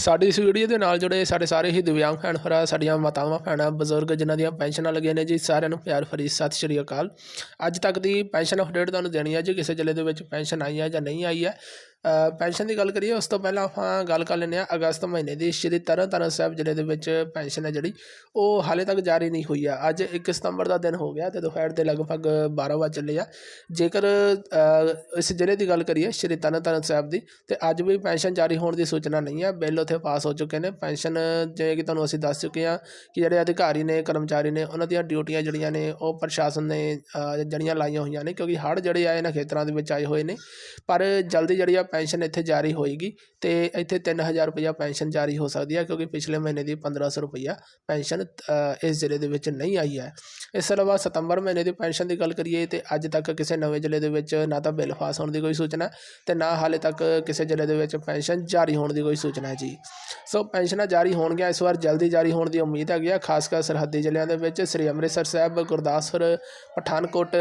ਸਾਡੀ ਇਸ ਵੀਡੀਓ ਦੇ ਨਾਲ ਜੁੜੇ ਸਾਡੇ ਸਾਰੇ ਹੀ ਦਿਵਿਆਂਗ ਭੈਣ ਭਰਾ, ਸਾਡੀਆਂ ਮਾਤਾਵਾਂ, ਭੈਣਾਂ, ਬਜ਼ੁਰਗ ਜਿਨ੍ਹਾਂ ਦੀਆਂ ਪੈਨਸ਼ਨਾਂ ਲੱਗੀਆਂ ਨੇ ਜੀ, ਸਾਰਿਆਂ ਨੂੰ ਪਿਆਰ ਭਰੀ ਸਤਿ ਸ਼੍ਰੀ ਅਕਾਲ। ਅੱਜ ਤੱਕ ਦੀ ਪੈਨਸ਼ਨ ਅਪਡੇਟ ਤੁਹਾਨੂੰ ਦੇਣੀ ਹੈ ਜੀ, ਕਿਸੇ ਜ਼ਿਲ੍ਹੇ ਦੇ ਵਿੱਚ ਪੈਨਸ਼ਨ ਆਈ ਹੈ ਜਾਂ ਨਹੀਂ ਆਈ ਹੈ। ਪੈਨਸ਼ਨ ਦੀ ਗੱਲ ਕਰੀਏ, ਉਸ ਤੋਂ ਪਹਿਲਾਂ ਆਪਾਂ ਗੱਲ ਕਰ ਲੈਂਦੇ ਹਾਂ ਅਗਸਤ ਮਹੀਨੇ ਦੀ, ਸ਼੍ਰੀ ਤਰਨਤਾਰਨ ਸਾਹਿਬ ਜ਼ਿਲ੍ਹੇ ਦੇ ਵਿੱਚ ਪੈਨਸ਼ਨ ਹੈ ਜਿਹੜੀ, ਉਹ ਹਾਲੇ ਤੱਕ ਜਾਰੀ ਨਹੀਂ ਹੋਈ ਆ। ਅੱਜ 1 ਸਤੰਬਰ ਦਾ ਦਿਨ ਹੋ ਗਿਆ ਤੇ ਦੁਪਹਿਰ ਦੇ ਲਗਭਗ 12 ਵਜੇ ਚੱਲੇ ਆ। ਜੇਕਰ ਇਸ ਜ਼ਿਲ੍ਹੇ ਦੀ ਗੱਲ ਕਰੀਏ, ਸ਼੍ਰੀ ਤਰਨਤਾਰਨ ਸਾਹਿਬ ਦੀ, ਤੇ ਅੱਜ ਵੀ ਪੈਨਸ਼ਨ ਜਾਰੀ ਹੋਣ ਦੀ ਸੂਚਨਾ ਨਹੀਂ ਹੈ ਬਿੱਲ ਉੱਥੇ ਪਾਸ ਹੋ ਚੁੱਕੇ ਨੇ। ਪੈਨਸ਼ਨ ਜਿਵੇਂ ਕਿ ਤੁਹਾਨੂੰ ਅਸੀਂ ਦੱਸ ਚੁੱਕੇ ਹਾਂ ਕਿ ਜਿਹੜੇ ਅਧਿਕਾਰੀ ਨੇ, ਕਰਮਚਾਰੀ ਨੇ, ਉਹਨਾਂ ਦੀਆਂ ਡਿਊਟੀਆਂ ਜਿਹੜੀਆਂ ਨੇ, ਉਹ ਪ੍ਰਸ਼ਾਸਨ ਨੇ ਜਿਹੜੀਆਂ ਲਾਈਆਂ ਹੋਈਆਂ ਨੇ, ਕਿਉਂਕਿ ਹੜ੍ਹ ਜਿਹੜੇ ਆਏ ਇਹਨਾਂ ਖੇਤਰਾਂ ਦੇ ਵਿੱਚ ਆਏ ਹੋਏ ਨੇ। ਪਰ ਜਲਦੀ ਜਿਹੜੀ ਆ ਪੈਨਸ਼ਨ ਇੱਥੇ ਜਾਰੀ ਹੋਏਗੀ ਤੇ ਇੱਥੇ 3000 ਰੁਪਇਆ ਪੈਨਸ਼ਨ ਜਾਰੀ ਹੋ ਸਕਦੀ ਹੈ, ਕਿਉਂਕਿ ਪਿਛਲੇ ਮਹੀਨੇ ਦੀ 1500 ਰੁਪਇਆ ਪੈਨਸ਼ਨ ਇਸ ਜ਼ਿਲ੍ਹੇ ਦੇ ਵਿੱਚ ਨਹੀਂ ਆਈ ਹੈ। ਇਸ ਤੋਂ ਇਲਾਵਾ ਸਤੰਬਰ ਮਹੀਨੇ ਦੀ ਪੈਨਸ਼ਨ ਦੀ ਗੱਲ ਕਰੀਏ ਤੇ ਅੱਜ ਤੱਕ ਕਿਸੇ ਨਵੇਂ ਜ਼ਿਲ੍ਹੇ ਦੇ ਵਿੱਚ ਨਾ ਤਾਂ ਬਿੱਲ ਪਾਸ ਹੋਣ ਦੀ ਕੋਈ ਸੂਚਨਾ ਤੇ ਨਾ ਹਾਲੇ ਤੱਕ ਕਿਸੇ ਜ਼ਿਲ੍ਹੇ ਦੇ ਵਿੱਚ ਪੈਨਸ਼ਨ ਜਾਰੀ ਹੋਣ ਦੀ ਕੋਈ ਸੂਚਨਾ ਹੈ ਜੀ। ਸੋ ਪੈਨਸ਼ਨਾਂ ਜਾਰੀ ਹੋਣਗੀਆਂ। ਇਸ ਵਾਰ ਜਲਦੀ ਜਾਰੀ ਹੋਣ ਦੀ ਉਮੀਦ ਹੈਗੀ ਆ। ਖਾਸ ਕਰ ਸਰਹੱਦੀ ਜ਼ਿਲ੍ਹਿਆਂ ਦੇ ਵਿੱਚ ਸ੍ਰੀ ਅੰਮ੍ਰਿਤਸਰ ਸਾਹਿਬ, ਗੁਰਦਾਸਪੁਰ, ਪਠਾਨਕੋਟ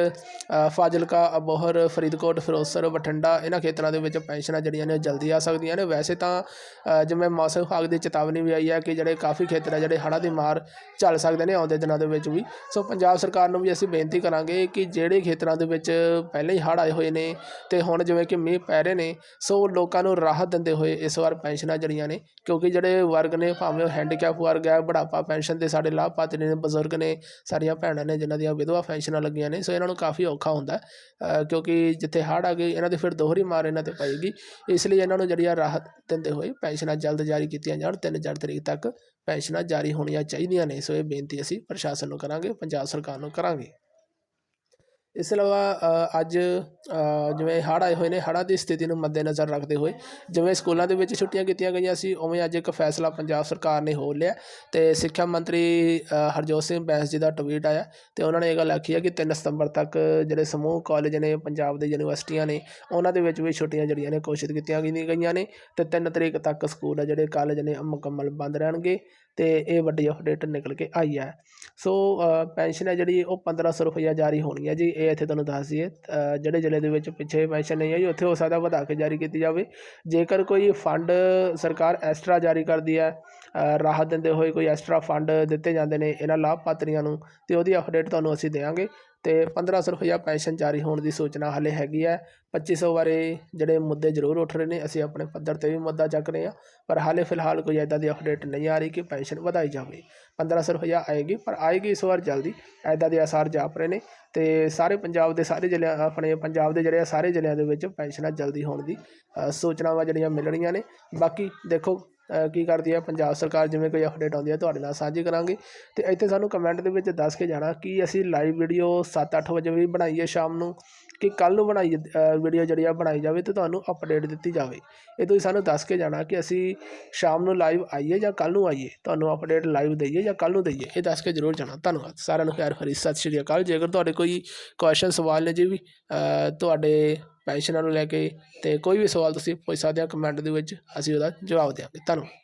ਫਾਜ਼ਿਲਕਾ, ਅਬੋਹਰ, ਫਰੀਦਕੋਟ, ਫਿਰੋਜ਼ਪੁਰ, ਬਠਿੰਡਾ ਇਹਨਾਂ ਖੇਤਰਾਂ ਦੇ ਵਿੱਚ ਪੈਨਸ਼ਨਾਂ ਜਿਹੜੀਆਂ ਨੇ ਜਲਦੀ ਆ ਸਕਦੀਆਂ ਨੇ। ਵੈਸੇ ਤਾਂ ਜਿਵੇਂ ਮੌਸਮ ਵਿਭਾਗ ਦੀ ਚੇਤਾਵਨੀ ਵੀ ਆਈ ਹੈ ਕਿ ਜਿਹੜੇ ਕਾਫੀ ਖੇਤਰ ਹੈ ਜਿਹੜੇ ਹੜ੍ਹਾਂ ਦੀ ਮਾਰ ਝੱਲ ਸਕਦੇ ਨੇ ਆਉਂਦੇ ਦਿਨਾਂ ਦੇ ਵਿੱਚ ਵੀ। ਸੋ ਪੰਜਾਬ ਸਰਕਾਰ ਨੂੰ ਵੀ ਅਸੀਂ ਬੇਨਤੀ ਕਰਾਂਗੇ ਕਿ ਜਿਹੜੇ ਖੇਤਰਾਂ ਦੇ ਵਿੱਚ ਪਹਿਲਾਂ ਹੀ ਹੜ੍ਹ ਆਏ ਹੋਏ ਨੇ ਤੇ ਹੁਣ ਜਿਵੇਂ ਕਿ ਮੀਂਹ ਪੈ ਰਹੇ ਨੇ, ਸੋ ਲੋਕਾਂ ਨੂੰ ਰਾਹਤ ਦਿੰਦੇ ਹੋਏ ਇਸ ਵਾਰ ਪੈਨਸ਼ਨਾਂ ਜਿਹੜੀਆਂ ਨੇ, ਕਿਉਂਕਿ ਜਿਹੜੇ ਵਰਗ ਨੇ, ਭਾਵੇਂ ਉਹ ਹੈਂਡੀਕੈਪ ਵਰਗ ਹੈ, ਬੁਢਾਪਾ ਪੈਨਸ਼ਨ ਦੇ ਸਾਡੇ ਲਾਭਪਾਤਰੀ ਨੇ, ਬਜ਼ੁਰਗ ਨੇ ਸਾਡੀਆਂ ਭੈਣਾਂ ਨੇ, ਜਿਨ੍ਹਾਂ ਦੀਆਂ ਵਿਧਵਾ ਪੈਨਸ਼ਨਾਂ ਲੱਗੀਆਂ ਨੇ, ਸੋ ਇਹਨਾਂ ਨੂੰ ਕਾਫੀ ਔਖਾ ਹੁੰਦਾ ਕਿਉਂਕਿ ਜਿੱਥੇ ਹੜ੍ਹ ਆ ਗਈ ਇਹਨਾਂ ਦੀ ਫਿਰ ਦੋਹਰੀ ਮਾਰ ਇਹਨਾਂ ਤੇ ਪਏਗੀ, ਇਸ ਲਈ ਇਹਨਾਂ ਨੂੰ ਜਿਹੜੀ ਆ ਰਾਹਤ ਦਿੰਦੇ ਹੋਏ ਪੈਨਸ਼ਨਾਂ ਜਲਦ ਜਾਰੀ ਕੀਤੀਆਂ ਜਾਣ 3000 ਤਰੀਕ ਤੱਕ ਪੈਨਸ਼ਨਾਂ ਜਾਰੀ ਹੋਣੀਆਂ ਚਾਹੀਦੀਆਂ ਨੇ, ਸੋ ਇਹ ਬੇਨਤੀ ਅਸੀਂ ਪ੍ਰਸ਼ਾਸਨ ਨੂੰ ਕਰਾਂਗੇ, ਪੰਜਾਬ ਸਰਕਾਰ ਨੂੰ ਕਰਾਂਗੇ। ਇਸ ਤੋਂ ਇਲਾਵਾ ਅੱਜ ਜਿਵੇਂ ਹੜ੍ਹ ਆਏ ਹੋਏ ਨੇ, ਹੜ੍ਹਾਂ ਦੀ ਸਥਿਤੀ ਨੂੰ ਮੱਦੇਨਜ਼ਰ ਰੱਖਦੇ ਹੋਏ ਜਿਵੇਂ ਸਕੂਲਾਂ ਦੇ ਵਿੱਚ ਛੁੱਟੀਆਂ ਕੀਤੀਆਂ ਗਈਆਂ ਸੀ, ਉਵੇਂ ਅੱਜ ਇੱਕ ਫੈਸਲਾ ਪੰਜਾਬ ਸਰਕਾਰ ਨੇ ਹੋ ਲਿਆ ਅਤੇ ਸਿੱਖਿਆ ਮੰਤਰੀ ਹਰਜੋਤ ਸਿੰਘ ਬੈਂਸ ਜੀ ਦਾ ਟਵੀਟ ਆਇਆ ਅਤੇ ਉਹਨਾਂ ਨੇ ਇਹ ਗੱਲ ਆਖੀ ਹੈ ਕਿ ਤਿੰਨ ਸਤੰਬਰ ਤੱਕ ਜਿਹੜੇ ਸਮੂਹ, ਕਾਲਜ ਨੇ, ਪੰਜਾਬ ਦੇ ਯੂਨੀਵਰਸਿਟੀਆਂ ਨੇ, ਉਹਨਾਂ ਦੇ ਵਿੱਚ ਵੀ ਛੁੱਟੀਆਂ ਜਿਹੜੀਆਂ ਨੇ ਘੋਸ਼ਿਤ ਕੀਤੀਆਂ ਗਈ- ਗਈਆਂ ਨੇ ਅਤੇ ਤਿੰਨ ਤਰੀਕ ਤੱਕ ਸਕੂਲ ਆ ਜਿਹੜੇ ਕਾਲਜ ਨੇ, ਮੁਕੰਮਲ ਬੰਦ ਰਹਿਣਗੇ ਅਤੇ ਇਹ ਵੱਡੀ ਅਪਡੇਟ ਨਿਕਲ ਕੇ ਆਈ ਹੈ। ਸੋ ਪੈਨਸ਼ਨ ਹੈ ਜਿਹੜੀ, ਉਹ 1500 ਰੁਪਈਆ ਜਾਰੀ ਹੋਣੀ ਹੈ ਜੀ ਇਹ ਇੱਥੇ ਤੁਹਾਨੂੰ ਦੱਸ ਦਈਏ ਜਿਹੜੇ ਜ਼ਿਲ੍ਹੇ ਦੇ ਵਿੱਚ ਪਿੱਛੇ ਪੈਨਸ਼ਨ ਨਹੀਂ ਆਈ ਉੱਥੇ ਹੋ ਸਕਦਾ ਵਧਾ ਕੇ ਜਾਰੀ ਕੀਤੀ ਜਾਵੇ। ਜੇਕਰ ਕੋਈ ਫੰਡ ਸਰਕਾਰ ਐਕਸਟਰਾ ਜਾਰੀ ਕਰਦੀ ਹੈ ਰਾਹਤ ਦਿੰਦੇ ਹੋਏ ਕੋਈ ਐਕਸਟਰਾ ਫੰਡ ਦਿੱਤੇ ਜਾਂਦੇ ਨੇ ਇਹਨਾਂ ਲਾਭਪਾਤਰੀਆਂ ਨੂੰ, ਤੇ ਉਹਦੀ ਅਪਡੇਟ ਤੁਹਾਨੂੰ ਅਸੀਂ ਦੇਵਾਂਗੇ। ਤੇ 1500 ਰੁਪਈਆ ਪੈਨਸ਼ਨ ਜਾਰੀ ਹੋਣ ਦੀ ਸੂਚਨਾ ਹਾਲੇ ਹੈਗੀ ਹੈ। 2500 ਬਾਰੇ ਜਿਹੜੇ ਮੁੱਦੇ ਜ਼ਰੂਰ ਉੱਠ ਰਹੇ ਨੇ, ਅਸੀਂ ਆਪਣੇ ਪੱਧਰ ਤੇ ਵੀ ਮੁੱਦਾ ਚੱਕ ਰਹੇ ਹਾਂ, ਪਰ ਹਾਲੇ ਫਿਲਹਾਲ ਕੋਈ ਐਦਾਂ ਦੀ ਅਪਡੇਟ ਨਹੀਂ ਆ ਰਹੀ ਕਿ ਪੈਨਸ਼ਨ ਵਧਾਈ ਜਾਵੇ। 1500 ਰੁਪਈਆ ਆਏਗੀ, ਪਰ ਆਏਗੀ ਇਸ ਵਾਰ ਜਲਦੀ। ਐਦਾਂ ਦੇ ਆਸਾਰ ਜਾਪ ਰਹੇ ਨੇ ਤੇ ਸਾਰੇ ਪੰਜਾਬ ਦੇ ਸਾਰੇ ਜ਼ਿਲ੍ਹਿਆਂ, ਆਪਣੇ ਪੰਜਾਬ ਦੇ ਜਿਹੜੇ ਸਾਰੇ ਜ਼ਿਲ੍ਹਿਆਂ ਦੇ ਵਿੱਚ ਪੈਨਸ਼ਨਾਂ ਜਲਦੀ ਹੋਣ ਦੀ ਸੂਚਨਾਵਾਂ ਜਿਹੜੀਆਂ ਮਿਲ ਰਹੀਆਂ ਨੇ। ਬਾਕੀ ਦੇਖੋ ਕੀ ਕਰਦੀ ਹੈ, ਪੰਜਾਬ ਸਰਕਾਰ ਜਿਵੇਂ ਕੋਈ ਅਪਡੇਟ ਆਉਂਦੀ ਹੈ, ਤੁਹਾਡੇ ਨਾਲ ਸਾਂਝੀ ਕਰਾਂਗੇ। ਅਤੇ ਇੱਥੇ ਸਾਨੂੰ ਕਮੈਂਟ ਦੇ ਵਿੱਚ ਦੱਸ ਕੇ ਜਾਣਾ ਕਿ ਅਸੀਂ ਲਾਈਵ ਵੀਡੀਓ 7-8 ਵਜੇ ਵੀ ਬਣਾਈਏ ਸ਼ਾਮ ਨੂੰ। ਕਿ ਕੱਲ ਨੂੰ ਬਣਾਈ ਵੀਡੀਓ ਜਿਹੜੀ ਆ ਬਣਾਈ ਜਾਵੇ ਤੇ ਤੁਹਾਨੂੰ ਅਪਡੇਟ ਦਿੱਤੀ ਜਾਵੇ। ਇਹ ਤੁਸੀਂ ਸਾਨੂੰ ਦੱਸ ਕੇ ਜਾਣਾ ਕਿ ਅਸੀਂ ਸ਼ਾਮ ਨੂੰ ਲਾਈਵ ਆਈਏ ਜਾਂ ਕੱਲ ਨੂੰ ਆਈਏ? ਤੁਹਾਨੂੰ ਅਪਡੇਟ ਲਾਈਵ ਦਈਏ ਜਾਂ ਕੱਲ ਨੂੰ ਦਈਏ? ਇਹ ਦੱਸ ਕੇ ਜ਼ਰੂਰ ਜਾਣਾ। ਧੰਨਵਾਦ। ਸਾਰਿਆਂ ਨੂੰ ਪਿਆਰ ਭਰੀ ਸਤਿ ਸ਼੍ਰੀ ਅਕਾਲ। ਜੇਕਰ ਤੁਹਾਡੇ ਕੋਈ ਕੁਐਸਚਨ ਸਵਾਲ ਨੇ ਜੀ ਵੀ ਤੁਹਾਡੇ ਪੈਨਸ਼ਨਾਂ ਨੂੰ ਲੈ ਕੇ ਤੇ ਕੋਈ ਵੀ ਸਵਾਲ ਤੁਸੀਂ ਪੁੱਛ ਸਕਦੇ ਹੋ ਕਮੈਂਟ ਦੇ ਵਿੱਚ, ਅਸੀਂ ਉਹਦਾ ਜਵਾਬ ਦੇਵਾਂਗੇ ਧੰਨਵਾਦ।